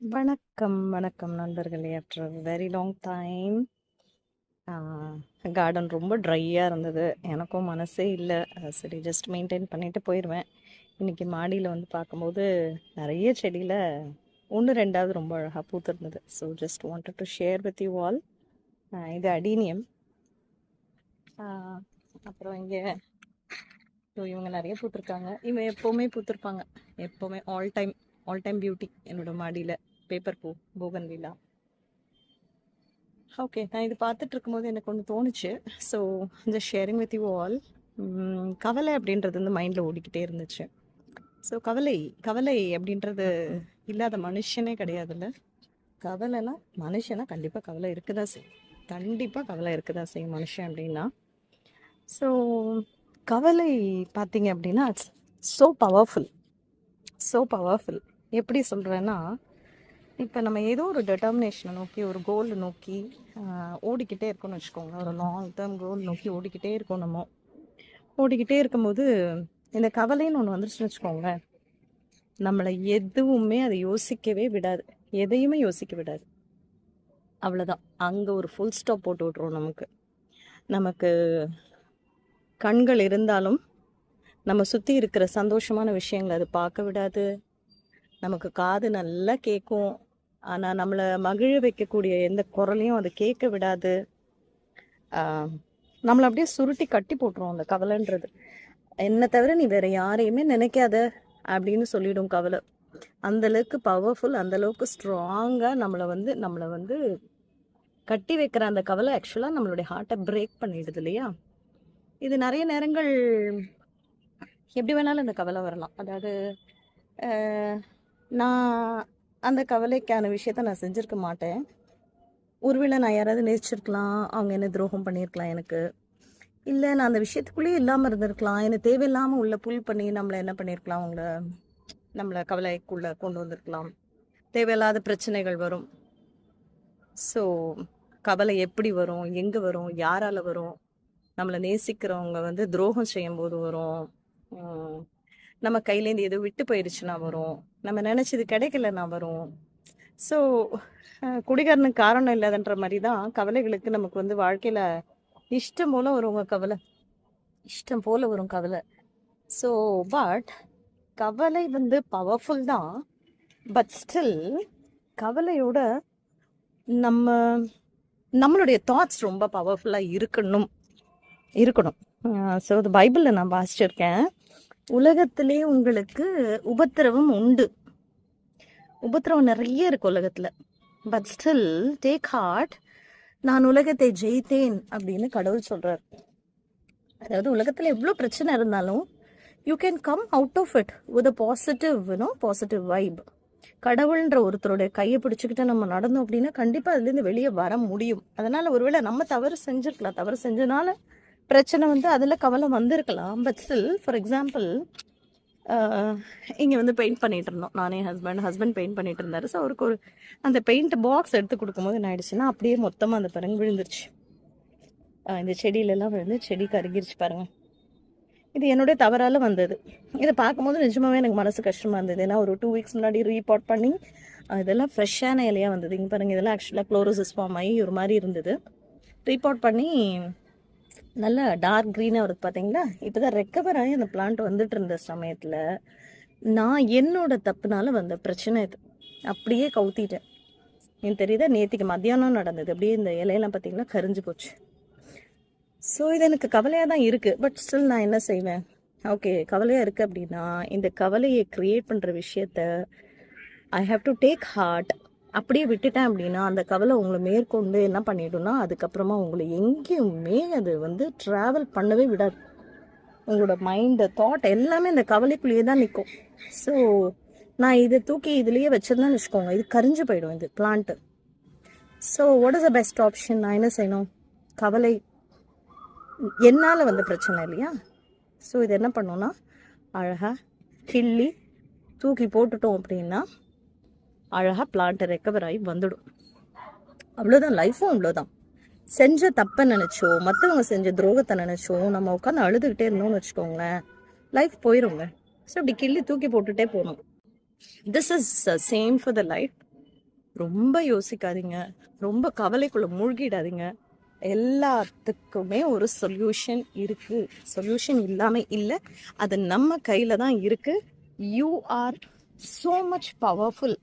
வணக்கம், வணக்கம் நண்பர்களே. After very long time. Garden ரொம்ப ட்ரையாக இருந்தது. எனக்கும் மனசே இல்லை சரி ஜஸ்ட் மெயின்டைன் பண்ணிட்டு போயிடுவேன் இன்னைக்கு மாடியில் வந்து பார்க்கும்போது, நிறைய செடியில் ஒன்று ரெண்டாவது ரொம்ப அழகாக பூத்திருந்தது. So just wanted to share with you all. இது அடீனியம். அப்புறம் இங்கே ஸோ இவங்க நிறைய பூத்திருக்காங்க. இவங்க எப்போவுமே பூத்திருப்பாங்க. எப்போவுமே all time all time beauty என்னோட மாடியில் பேப்பர் பூ, போகன்வில்லா. ஓகே. நான் இது பார்த்துட்டு இருக்கும்போது எனக்கு ஒன்று தோணுச்சு. So just sharing with you all. கவலை அப்படின்றது வந்து மைண்டில் ஓடிக்கிட்டே இருந்துச்சு. ஸோ கவலை கவலை அப்படின்றது இல்லாத மனுஷனே கிடையாதுல்ல. கவலைனா மனுஷனா கண்டிப்பாக கவலை இருக்குதா தான் செய்யும். கண்டிப்பாக கவலை இருக்குதா தான் செய்யும் மனுஷன் அப்படின்னா. ஸோ கவலை பார்த்தீங்க அப்படின்னா, it's so powerful. So powerful. எப்படி சொல்கிறேன்னா இப்போ நம்ம ஏதோ ஒரு டெட்டர்மினேஷனை நோக்கி, ஒரு கோல் நோக்கி ஓடிக்கிட்டே இருக்கோம்னு வச்சுக்கோங்க. ஒரு லாங் டேர்ம் கோல் நோக்கி ஓடிக்கிட்டே இருக்கோம் நம்ம. ஓடிக்கிட்டே இருக்கும்போது, இந்த கவலைன்னு ஒன்று வந்துருச்சுன்னு வச்சுக்கோங்களேன், நம்மளை எதுவுமே அது யோசிக்கவே விடாது. எதையுமே யோசிக்க விடாது. அவ்வளோதான் அங்கே ஒரு ஃபுல் ஸ்டாப் போட்டு விட்ருவோம் நமக்கு. நமக்கு கண்கள் இருந்தாலும், நம்ம சுற்றி இருக்கிற சந்தோஷமான விஷயங்களை அது பார்க்க விடாது. நமக்கு காது நல்லா கேட்கும். ஆனா, நம்மளை மகிழ வைக்கக்கூடிய எந்த குரலையும் அது கேட்க விடாது. நம்மளை அப்படியே சுருட்டி கட்டி போட்டுரும் அந்த கவலைன்றது. "என்ன தவிர நீ வேற யாரையுமே நினைக்காத" அப்படின்னு சொல்லிடும் கவலை. அந்த அளவுக்கு பவர்ஃபுல், அந்த அளவுக்கு நம்மளை வந்து நம்மளை வந்து கட்டி வைக்கிற அந்த கவலை ஆக்சுவலாக நம்மளுடைய ஹார்ட்டை பிரேக் பண்ணிடுது இல்லையா? இது நிறைய நேரங்கள் எப்படி வேணாலும் இந்த கவலை வரலாம். அதாவது நான் அந்த கவலைக்கான விஷயத்த நான் செஞ்சுருக்க மாட்டேன். ஒருவேளை நான் யாராவது நேசிச்சிருக்கலாம். அவங்க என்ன துரோகம் பண்ணியிருக்கலாம் எனக்கு. இல்லை நான் அந்த விஷயத்துக்குள்ளேயே இல்லாமல் இருந்திருக்கலாம். எனக்கு தேவையில்லாமல் உள்ள புல் பண்ணி நம்மளை என்ன பண்ணியிருக்கலாம், அவங்கள நம்மளை கவலைக்குள்ளே கொண்டு வந்திருக்கலாம். தேவையில்லாத பிரச்சனைகள் வரும். ஸோ கவலை எப்படி வரும்? எங்கே வரும்? யாரால் வரும்? நம்மளை நேசிக்கிறவங்க வந்து துரோகம் செய்யும்போது வரும். நம்ம கையிலேருந்து எதுவும் விட்டு போயிடுச்சுன்னா வரும். நம்ம நினச்சது கிடைக்கலன்னா வரும். ஸோ குடிகாரனுக்கு காரணம் இல்லாதன்ற மாதிரி தான் கவலைகளுக்கு நமக்கு வந்து வாழ்க்கையில் இஷ்டம் போல வருங்க கவலை. இஷ்டம் போல வரும் கவலை. ஸோ பட் கவலை வந்து பவர்ஃபுல் தான். பட் ஸ்டில் கவலையோட நம்ம நம்மளுடைய தாட்ஸ் ரொம்ப பவர்ஃபுல்லாக இருக்கணும். இருக்கணும். ஸோ அது பைபிளில் நான் வாசிச்சிருக்கேன். உலகத்திலே உங்களுக்கு உபத்திரவம் உண்டு. உபத்திரவம் நிறைய இருக்கு உலகத்துல. பட் ஸ்டில் டேக் ஹார்ட் நான் உலகத்தை ஜெயித்தேன் அப்படின்னு கடவுள் சொல்றார். அதாவது உலகத்துல எவ்வளவு பிரச்சனை இருந்தாலும், you can come out of it with a positive you know positive vibe. கடவுள்ன்ற ஒருத்தருடைய கையை பிடிச்சுக்கிட்டு நம்ம நடந்தோம் அப்படின்னா, கண்டிப்பா அதுலேருந்து வெளியே வர முடியும். அதனால ஒருவேளை நம்ம தவறு செஞ்சிருக்கலாம். தவறு செஞ்சனால பிரச்சனை வந்து அதில் கவலை வந்திருக்கலாம். பட் ஸ்டில் ஃபார் எக்ஸாம்பிள் இங்கே வந்து பெயிண்ட் பண்ணிகிட்டு இருந்தோம். நானே ஹஸ்பண்ட். ஹஸ்பண்ட் பெயிண்ட் பண்ணிகிட்டு இருந்தார் ஸோ அவருக்கு ஒரு அந்த பெயிண்ட் பாக்ஸ் எடுத்து கொடுக்கும்போது என்ன ஆயிடுச்சுன்னா, அப்படியே மொத்தமாக அந்த பாருங்க விழுந்துருச்சு. இந்த செடியிலலாம் விழுந்து செடி கருகிருச்சு பாருங்க. இது என்னுடைய தவறால் வந்தது. இதை பார்க்கும்போது நிஜமாகவே எனக்கு மனசு கஷ்டமாக இருந்தது. ஏன்னா ஒரு டூ வீக்ஸ் முன்னாடி ரீபாட் பண்ணி, இதெல்லாம் ஃப்ரெஷ்ஷான இலையாக வந்தது. இங்கே பாருங்கள் இதெல்லாம் ஆக்சுவலாக குளோரோசிஸ் ஃபார்ம் ஆகி ஒரு மாதிரி இருந்தது. ரீபாட் பண்ணி நல்லா டார்க் க்ரீனாக வருது பார்த்தீங்களா? இப்போ தான் ரெக்கவர் ஆகி அந்த பிளான்ட் வந்துட்டு இருந்த சமயத்தில் நான் என்னோட தப்புனால வந்த பிரச்சனை இது. அப்படியே கவுத்திட்டேன். எனக்கு தெரியுதா? நேற்றுக்கு மத்தியானம் நடந்தது. அப்படியே இந்த இலையெல்லாம் பார்த்தீங்கன்னா கரிஞ்சு போச்சு. ஸோ இது எனக்கு கவலையாக தான் இருக்குது பட் ஸ்டில் நான் என்ன செய்வேன்? ஓகே கவலையாக இருக்குது அப்படின்னா, இந்த கவலையை க்ரியேட் பண்ணுற விஷயத்த I have to take heart. அப்படியே விட்டுட்டேன் அப்படின்னா, அந்த கவலை உங்களை மேற்கொண்டு என்ன பண்ணிடும்னா, அதுக்கப்புறமா உங்களை எங்கேயுமே அது வந்து ட்ராவல் பண்ணவே விடாது. உங்களோட மைண்டு தாட் எல்லாமே இந்த கவலைக்குள்ளேயே தான் நிற்கும் ஸோ நான் இதை தூக்கி இதுலேயே வச்சிருந்தேன்னு வச்சுக்கோங்க, இது கரிஞ்சு போயிடும் இது plant so what is the best option? நான் என்ன செய்யணும்? கவலை என்னால் வந்த பிரச்சனை இல்லையா? ஸோ இது என்ன பண்ணோன்னா அழகாக கிள்ளி தூக்கி போட்டுட்டோம் அப்படின்னா, அழகாக பிளான்ட் ரெக்கவர் ஆகி வந்துடும். அவ்வளோதான் லைஃப்பும் அவ்வளோதான். செஞ்ச தப்பை நினச்சோ மற்றவங்க செஞ்ச துரோகத்தை நினச்சோ நம்ம உட்காந்து அழுதுகிட்டே இருந்தோம்னு வச்சுக்கோங்களேன், லைஃப் போயிருங்க. ஸோ இப்படி கிள்ளி தூக்கி போட்டுட்டே போகணும் this is same for the life. ரொம்ப யோசிக்காதீங்க ரொம்ப கவலைக்குள்ளே மூழ்கிடாதீங்க எல்லாத்துக்குமே ஒரு சொல்யூஷன் இருக்குது சொல்யூஷன் இல்லாமல் இல்லை அது நம்ம கையில் தான் இருக்குது you are so much powerful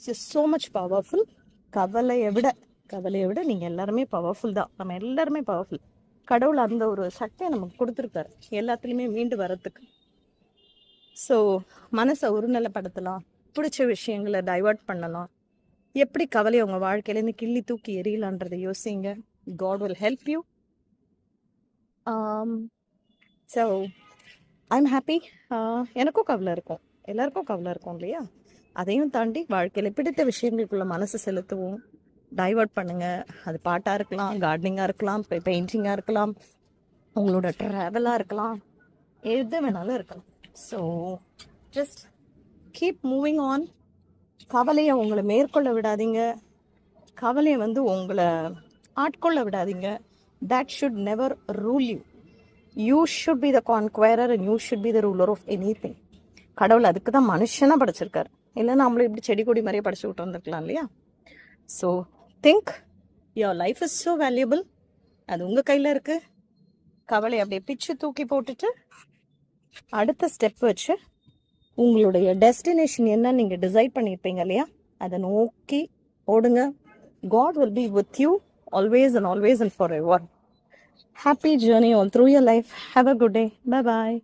so much powerful கவலையை விட கவலையை விட நீங்கள் எல்லாருமே பவர்ஃபுல் தான். நம்ம எல்லாருமே பவர்ஃபுல் கடவுள் அந்த ஒரு சக்தியை நமக்கு கொடுத்துருக்காரு. எல்லாத்துலேயுமே மீண்டு வரத்துக்கு ஸோ மனசை ஒருநிலைப்படுத்தலாம். பிடிச்ச விஷயங்களை டைவர்ட் பண்ணலாம். எப்படி கவலையை உங்கள் வாழ்க்கையிலேருந்து கிள்ளி தூக்கி எரியலான்றதை யோசிங்க. God will help you so I'm happy எனக்கும் கவலை இருக்கும். எல்லாருக்கும் கவலை இருக்கும் இல்லையா? அதையும் தாண்டி வாழ்க்கையில் பிடித்த விஷயங்களுக்குள்ள மனசு செலுத்துவோம் டைவர்ட் பண்ணுங்க. அது பாட்டாக இருக்கலாம் கார்டனிங்காக இருக்கலாம் பெயிண்டிங்காக இருக்கலாம் உங்களோட ட்ராவலாக இருக்கலாம் எது வேணாலும் இருக்கலாம். So just keep moving on கவலையை உங்களை மேற்கொள்ள விடாதீங்க. கவலையை வந்து உங்களை ஆட்கொள்ள விடாதீங்க. That should never rule you you should be the conqueror and you should be the ruler of anything கடவுள் அதுக்கு தான் மனுஷனாக படைச்சிருக்காரு. இல்லை நம்மளும் இப்படி செடி கொடி மாதிரியே படிச்சு விட்டு வந்துருக்கலாம் இல்லையா? So think your life is so valuable அது உங்கள் கையில் இருக்குது கவலை அப்படியே பிச்சு தூக்கி போட்டுட்டு அடுத்த ஸ்டெப் வச்சு உங்களுடைய டெஸ்டினேஷன் என்ன நீங்கள் டிசைட் பண்ணியிருப்பீங்க இல்லையா? அதை நோக்கி ஓடுங்க. God will be with you always and always and forever happy journey all through your life have a good day bye bye